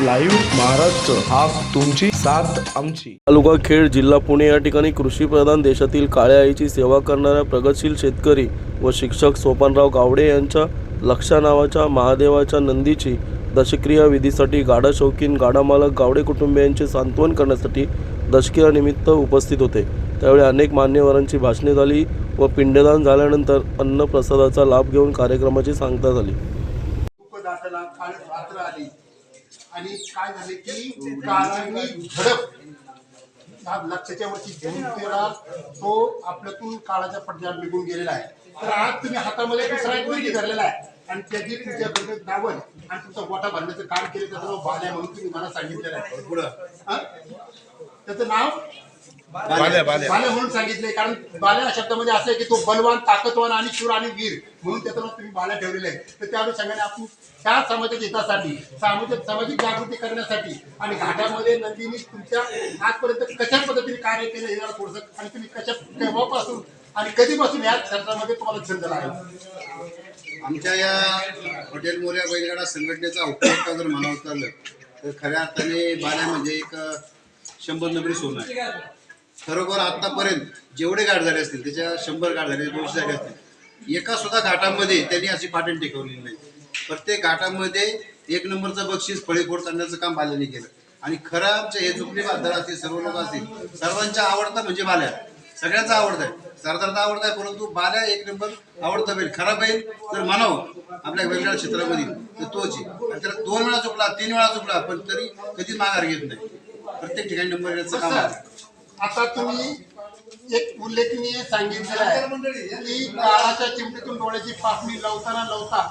Live Maharashtra हा तुमची साथ आमची. तालुका खेड जिल्हा पुणे या ठिकाणी कृषी प्रधान देशातील काळ्या आईची सेवा करणाऱ्या प्रगतशील शेतकरी व शिक्षक सोपानराव गावडे यांच्या लक्षा नावाच्या महादेवाच्या नंदीची दशक्रिया विधीसाठी गाडा शौकीन गाडा मालक गावडे कुटुंबियांचे सांत्वन करण्यासाठी दशक्रियानिमित्त उपस्थित होते. त्यावेळी अनेक मान्यवरांची भाषणे झाली व पिंडदान झाल्यानंतर अन्नप्रसादाचा लाभ घेऊन कार्यक्रमाची सांगता झाली दुःख दाटला काळ रात्र आली आणि काय झाले की काळाने झडप. लक्षाच्या वरती घेऊन तो आपल्यातून काळाच्या पडद्यावर निघून गेलेला आहे. तर आज तुम्ही हातामध्ये दुसरा एक मुलगी धरलेला आहे. आणि त्याची तुमच्या बरोबर नावल आणि तुमचा गोटा भरण्याचं काम केलं त्याचं नाव बाल्या म्हणून तुम्ही मला सांगितलेलं आहे. पुढं? त्याचं नाव? बाल्या. बाल्या म्हणून सांगितले कारण बाल्या शब्दामध्ये असं आहे की तो बलवान ताकदवान आणि शूर आणि वीर म्हणून त्याचं नाव तुम्ही बाल्या ठेवलेलं आहे. तर त्या अनुषंगाने आपण त्या समाजाच्या हितासाठी सामाजिक सामाजिक जागृती करण्यासाठी आणि घाटामध्ये नंदीने तुमच्या आजपर्यंत कशा पद्धतीने कार्य केलं जरा थोडंसं आणि तुम्ही कशा केव्हापासून आणि कधीपासून या क्षेत्रामध्ये तुम्हाला छंद लागला? आमच्या या हॉटेल मोऱ्या बैलगाडा संघटनेचा उपयोग जर म्हणावं चाललं तर खऱ्या अर्थाने बाल्या म्हणजे एक शंभर नंबरी सोनं आहे. खरोखर आतापर्यंत जेवढे गाठ झाले असतील त्याच्या शंभर गाठ झाले दोनशे झाले असतील एका सुद्धा घाटामध्ये त्यांनी अशी पाटण टिकवलेली नाही. प्रत्येक घाटामध्ये एक नंबरचं बक्षीस फळेफोड आणण्याचं काम बाल्याने केलं. आणि खरं हे चुकली बाजार असतील सर्व लोक असतील सर्वांच्या आवडता म्हणजे बाल्या. सगळ्यांचा आवडता आहे. सरदारचा आवडता आहे परंतु बाल्या एक नंबर आवडता बैल. खरा बैल तर म्हणावं आपल्या वेगवेगळ्या क्षेत्रामध्ये तर तोच आहे. आणि त्याला दोन वेळा चुकला तीन वेळा चुकला पण तरी कधीच माघार घेत नाही. प्रत्येक ठिकाणी नंबर येण्याचं काम आहे. आता तुम्ही एक उल्लेखनीय सांगितलेलं आहे. की काळाच्या चिमटीतून डोळ्याची पापणी लावताना लावता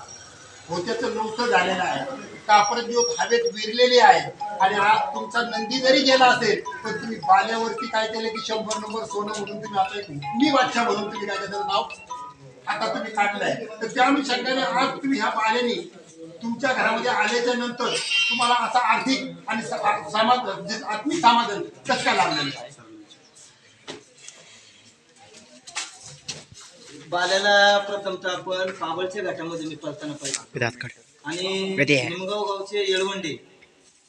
होत्याचं नव्हतं झालेलं आहे. कापरज्योत हवेत विरलेली आहे. आणि आज तुमचा नंदी जरी गेला असेल तर तुम्ही बाल्यावरती काय केलं की शंभर नंबर सोनं म्हणून तुम्ही आता एक मी बादशाह म्हणून तुम्ही काय त्याचं नाव आता तुम्ही काढलंय तर त्या अनुषंगाने आज तुम्ही ह्या बाल्याने तुमच्या घरामध्ये आल्याच्यानंतर तुम्हाला असा आर्थिक आणि समाधान म्हणजे आत्मिक समाधान कसं काय लाभलेलं आहे? बाल्याला प्रथमतः आपण पाबळच्या घाटामध्ये मी पळताना पाहिजे आणि निमगाव गावचे येळवंडे.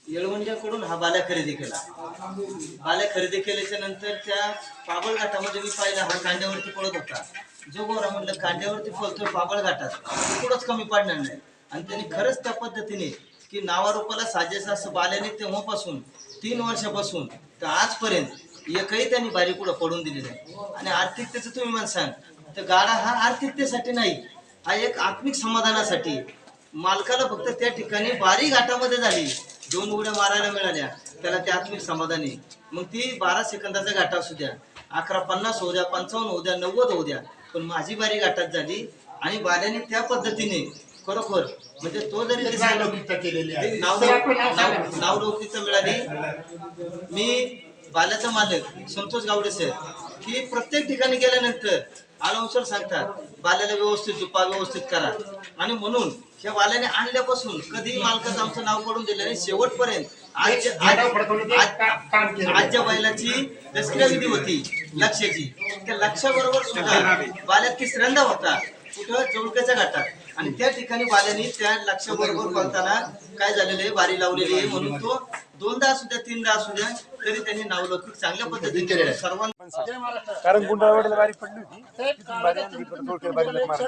येळवंड्याकडून हा बाल्या खरेदी केला. बाल्या खरेदी केल्याच्यानंतर त्या पाबळ घाटामध्ये मी पाहिला हा कांड्यावरती पळत होता. जो गोरा म्हणलं कांड्यावरती पळतोय पाबळ घाटात. कुठंच कमी पडणार नाही. आणि त्यांनी खरंच त्या पद्धतीने की नावारूपाला साजेस असं बाल्याने तेव्हापासून तीन वर्षापासून तर आजपर्यंत एकही त्यांनी बारी पुढं पडून दिली नाही. आणि आर्थिकतेचं तुम्ही म्हणसाल तर गाडा हा आर्थिकतेसाठी नाही हा एक आत्मिक समाधानासाठी. मालकाला फक्त त्या ठिकाणी बारी घाटामध्ये झाली. दोन उड्या मारायला मिळाल्या. त्याला ते आत्मिक समाधान आहे. मग ती बारा सेकंदाचा घाटा असू द्या अकरा पन्नास होऊ द्या पंचावन्न होऊ द्या नव्वद होऊ द्या पण माझी बारी घाटात झाली आणि बाल्याने त्या पद्धतीने खरोखर म्हणजे तो जरी नावलौकिकता मिळाली. मी बाल्याचा मालक संतोष गावडे सर की प्रत्येक ठिकाणी गेल्यानंतर आलावसर सांगतात. बाल्याला व्यवस्थित झुपा व्यवस्थित करा. आणि म्हणून ह्या बाल्याने आणल्यापासून कधी मालकाचं आमचं नाव पडून दिलं नाही. शेवटपर्यंत आज झेंडा फडकवण्याचं आज- का- काम केलं. आज ज्या बैलाची दसऱ्या विधी होती लक्षाची. त्या लक्षाबरोबर सुद्धा बाल्या तिसऱ्यांदा होता. कुठं? चौडक्याच्या घाटात. आणि त्या ठिकाणी बाल्याने त्या लक्षाबरोबर पळताना काय झालेलं आहे? बारी लावलेली आहे म्हणून तो दोनदा असू द्या तीनदा असू द्या तरी त्यांनी नावलौकिक चांगल्या पद्धतीने सर्वांना जय महाराष्ट्र. कारण गुंडाळवाडीला बारी पडली होती.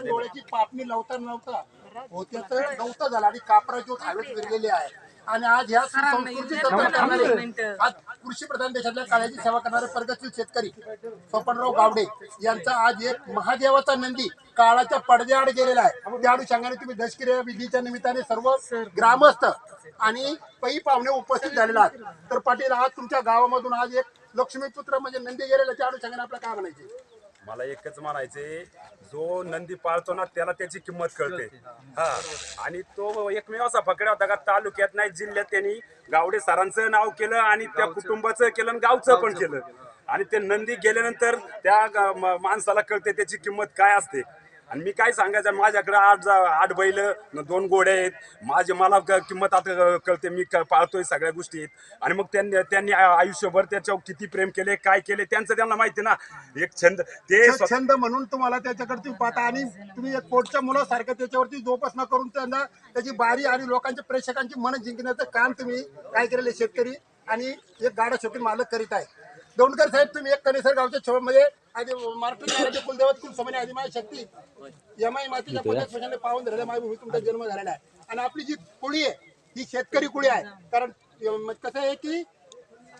डोळ्याची पापणी लावता नव्हता होत्याचं नव्हतं झालं आणि कापरा जो हवेत विरलेले आहे. आणि आज ह्या संस्कृती जतन करणारे आज कृषी प्रधान देशातल्या काळ्याची सेवा करणारे प्रगतशील शेतकरी स्वपनराव गावडे यांचा आज एक महादेवाचा नंदी काळाच्या पडद्याआड गेलेला आहे. त्या अनुषंगाने तुम्ही दशक्रिया विधीच्या निमित्ताने सर्व ग्रामस्थ आणि पै पाहुणे उपस्थित झालेला आहात तर पाटील आज तुमच्या गावामधून आज एक लक्ष्मीपुत्र म्हणजे नंदी गेलेला त्या अनुषंगाने आपल्याला काय म्हणायचे? मला एकच म्हणायचे जो नंदी पाळतो ना त्याला त्याची किंमत कळते. हा. आणि तो एकमेव असा फकड्या होता का तालुक्यात नाही जिल्ह्यात त्यांनी गावडे सरांचं नाव केलं आणि त्या कुटुंबाचं केलं आणि गावचं पण केलं. आणि ते नंदी गेल्यानंतर त्या माणसाला कळते त्याची किंमत काय असते. आणि मी काय सांगायचं माझ्याकडे आठ जा- आठ बैल दोन गोड्या आहेत. माझे मला किंमत आता कळते मी पाळतोय सगळ्या गोष्टी आहेत. आणि मग त्यांनी त्यांनी आयुष्यभर त्याच्यावर किती प्रेम केले काय केले त्यांचं त्यांना माहिती ना. एक छंद ते छंद म्हणून तुम्हाला त्याच्याकडे पाहता आणि तुम्ही एक पोटच्या मुलासारखं त्याच्यावरती जोपासना करून त्यांना त्याची बारी आणि लोकांच्या प्रेक्षकांची मन जिंकण्याचं काम तुम्ही काय केलेले शेतकरी? आणि एक गाडा शौकीन मालक करीत आहे. दौंडकर साहेब तुम्ही एक कनेसर गावच्या छोमध्ये आधी मार्केट कुलदेवत कुल समने आधी माय शक्ती. यमाई मातीच्या स्पेशल पाहून मायभूमी तुमचा जन्म झालेला आहे. आणि आपली जी कुळी आहे ही शेतकरी कुळी आहे. कारण कसं आहे की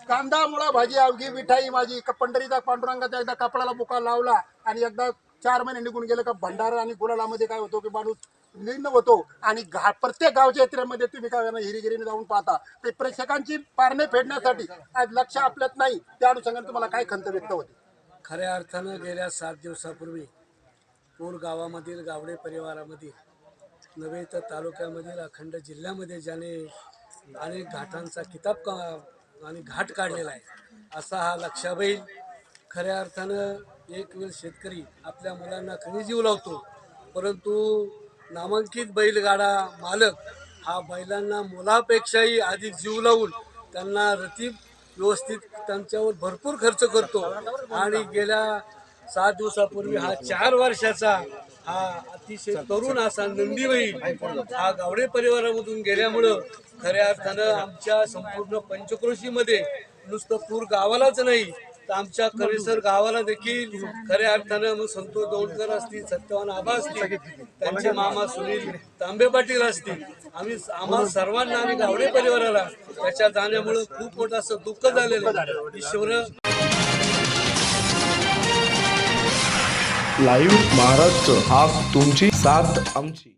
कांदा मुळा भाजी अवघी मिठाई माझी पंढरीचा पांडुरंगाचा एकदा कपडाला बुका लावला आणि एकदा चार महिने निघून गेले का भंडारा आणि गुलालामध्ये काय होतो की माणूस निघणं होतो. आणि घा प्रत्येक गावच्या यात्रेमध्ये तुम्ही काय हिरीगिरीने जाऊन पाहता. ते प्रेक्षकांची पारणे फेडण्यासाठी आज लक्ष आपल्यात नाही. त्या अनुषंगाने तुम्हाला काय खंत व्यक्त होते? खऱ्या अर्थानं गेल्या सात दिवसापूर्वी पूर गावामधील गावडे परिवारामधील नव्हे तर तालुक्यामधील अखंड जिल्ह्यामध्ये ज्याने अनेक घाटांचा किताब का आणि घाट काढलेला आहे असा हा लक्षाबैल खऱ्या अर्थानं एक वेळ शेतकरी आपल्या मुलांना कमी जीव लावतो? परंतु नामांकित बैलगाडा मालक हा बैलांना मुलापेक्षाही अधिक जीव लावून त्यांना रती व्यवस्थित त्यांच्यावर भरपूर खर्च करतो. आणि गेल्या सात दिवसापूर्वी हा चार वर्षाचा हा अतिशय तरुण असा नंदी हा गावडे परिवारामधून गेल्यामुळं खऱ्या अर्थानं आमच्या संपूर्ण पंचक्रोशीमध्ये नुसतं पूर गावालाच नाही तर आमच्या करेसर गावाला देखील खऱ्या अर्थानं मग संतोष दौडकर असतील सत्यवान आबा असतील त्यांचे मामा सुनील तांबे पाटील असतील आम्ही आम्हा सर्वांना आणि गावडे परिवाराला त्याच्या जाण्यामुळं खूप मोठं असं दुःख झालेलं आहे. ईश्वर लाईव्ह महाराष्ट्र हा तुमची साथ आमची.